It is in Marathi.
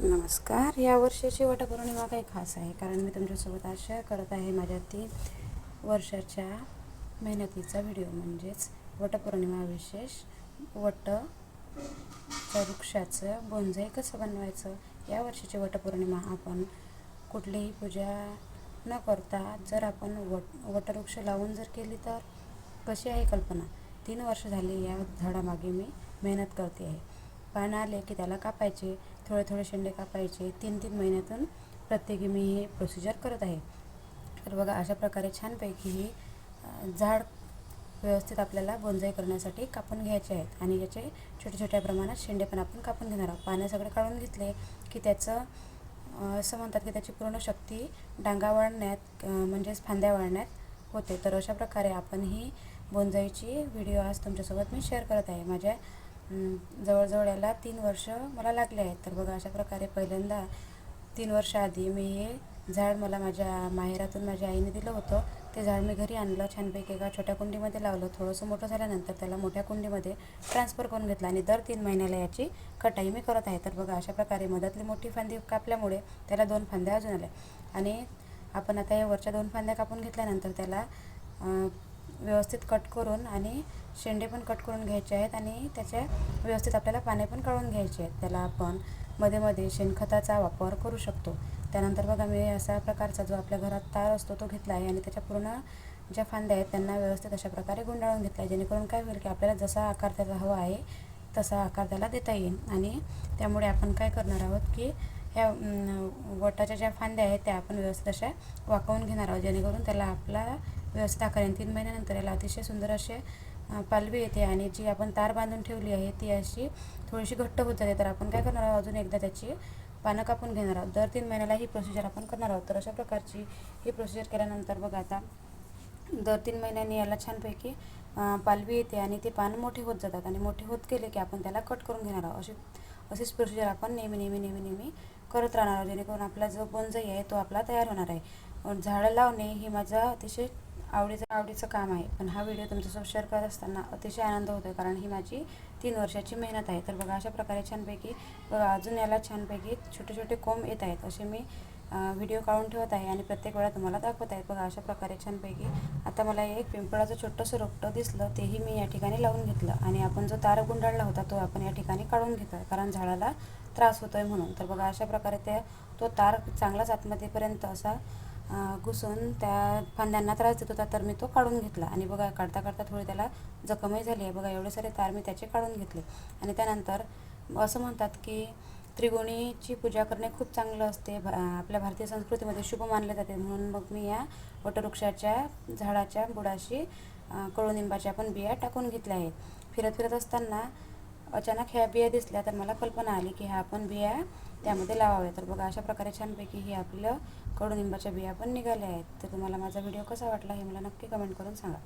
नमस्कार. या वर्षाची वटपौर्णिमा काही खास आहे कारण मी तुमच्यासोबत आज शेअर करत आहे माझ्या तीन वर्षाच्या मेहनतीचा व्हिडिओ म्हणजेच वटपौर्णिमा विशेष. वट वृक्षाचं बोंजाई कसं बनवायचं? या वर्षाची वटपौर्णिमा आपण कुठलीही पूजा न करता जर आपण वट वटवृक्ष लावून जर केली तर कशी आहे कल्पना? तीन वर्ष झाली या झाडामागे मी मेहनत करते आहे. पानं आले की त्याला कापायचे. थोडे थोडे शेंडे कापायचे. तीन तीन महिन्यातून प्रत्येकी मी हे प्रोसिजर करत आहे. तर बघा अशा प्रकारे छानपैकी ही झाड व्यवस्थित आपल्याला बोंजाई करण्यासाठी कापून घ्यायचे आहेत. आणि याचे छोट्या छोट्या प्रमाणात शेंडे पण आपण कापून घेणार आहोत. पानं सगळे काढून घेतले की त्याचं असं म्हणतात की त्याची पूर्ण शक्ती डांगा वाळण्यात म्हणजेच फांद्या वाळण्यात होते. तर अशा प्रकारे आपण ही बोंजाईची व्हिडिओ आज तुमच्यासोबत मी शेअर करत आहे. माझ्या जवळजवळ याला तीन वर्ष मला लागले आहेत. तर बघा अशा प्रकारे पहिल्यांदा तीन वर्ष आधी मी हे झाड मला माझ्या माहेरातून माझ्या आईने दिलं होतं. ते झाड मी घरी आणलं छानपैकी एका छोट्या कुंडीमध्ये लावलं. थोडंसं मोठं झाल्यानंतर त्याला मोठ्या कुंडीमध्ये ट्रान्सफर करून घेतलं आणि दर तीन महिन्याला याची कटाई मी करत आहे. तर बघा अशा प्रकारे मधातली मोठी फांदी कापल्यामुळे त्याला दोन फांद्या अजून आल्या. आणि आपण आता या वरच्या दोन फांद्या कापून घेतल्यानंतर त्याला व्यवस्थित कट करून आणि शेंडे पण कट करून घ्यायचे आहेत आणि त्याच्या व्यवस्थित आपल्याला पाने पण काढून घ्यायचे आहेत. त्याला आपण मध्ये मध्ये शेणखताचा वापर करू शकतो. त्यानंतर बघा मी अशा प्रकारचा जो आपल्या घरात तार असतो तो घेतला आहे आणि त्याच्या पूर्ण ज्या फांद्या आहेत त्यांना व्यवस्थित अशा प्रकारे गुंडाळून घेतला आहे जेणेकरून काय होईल की आपल्याला जसा आकार त्याचा हवा आहे तसा आकार त्याला देता येईल. आणि त्यामुळे आपण काय करणार आहोत की ह्या वटाच्या ज्या फांद्या आहेत त्या आपण व्यवस्थित अशा वाकवून घेणार आहोत जेणेकरून त्याला आपला व्यवस्था करेन. तीन महिन्यानंतर याला अतिशय सुंदर असे पालवी येते आणि जी आपण तार बांधून ठेवली आहे ती अशी थोडीशी घट्ट होत जाते. तर आपण काय करणार आहोत? अजून एकदा त्याची पानं कापून घेणार आहोत. दर तीन महिन्याला ही प्रोसिजर आपण करणार आहोत. तर अशा प्रकारची ही प्रोसिजर केल्यानंतर बघा आता दर तीन महिन्यांनी याला छानपैकी पालवी येते आणि ते पानं मोठे होत जातात. आणि मोठे होत गेले की आपण त्याला कट करून घेणार आहोत. अशी अशीच प्रोसिजर आपण नेहमी नेहमी नेहमी नेहमी करत राहणार आहोत. जेणेकरून आपला जो बोंजाई आहे तो आपला तयार होणार आहे. झाडं लावणे ही माझा अतिशय आवडीचं आवडीचं काम आहे. पण हा व्हिडिओ तुमच्यासोबत शेअर करत असताना अतिशय आनंद होतो आहे कारण ही माझी तीन वर्षाची मेहनत आहे. तर बघा अशा प्रकारे छानपैकी बघा अजून याला छानपैकी छोटे छोटे कोंब येत आहेत. असे मी व्हिडिओ काढून ठेवत आहे आणि प्रत्येक वेळा तुम्हाला दाखवत आहेत. बघा अशा प्रकारे छानपैकी आता मला एक पिंपळाचं छोटंसं रोपटं दिसलं तेही मी या ठिकाणी लावून घेतलं. आणि आपण जो तार गुंडाळला होता तो आपण या ठिकाणी काढून घेतो कारण झाडाला त्रास होतोय म्हणून. तर बघा अशा प्रकारे त्या तो तार चांगलाच आतमध्येपर्यंत असा घुसून त्या फांद्यांना त्रास देत होता तर मी तो काढून घेतला. आणि बघा काढता काढता थोडी त्याला जखमही झाली आहे. बघा एवढे सारे तार मी त्याचे काढून घेतले. आणि त्यानंतर असं म्हणतात की त्रिगुणीची पूजा करणे खूप चांगलं असते. भा आपल्या भारतीय संस्कृतीमध्ये शुभ मानले जाते. म्हणून मग मी या वटवृक्षाच्या झाडाच्या बुडाशी कडुनिंबाच्या पण बिया टाकून घेतल्या आहेत. फिरत फिरत असताना अचानक ह्या बिया दिसल्या तर मला कल्पना आली की ह्या आपण बिया त्यामध्ये लावाव्या. तर बघा अशा प्रकारे छानपैकी ही आपलं कडुनिंबाच्या बिया पण निघाल्या आहेत. तर तुम्हाला माझा व्हिडिओ कसा वाटला हे मला नक्की कमेंट करून सांगा.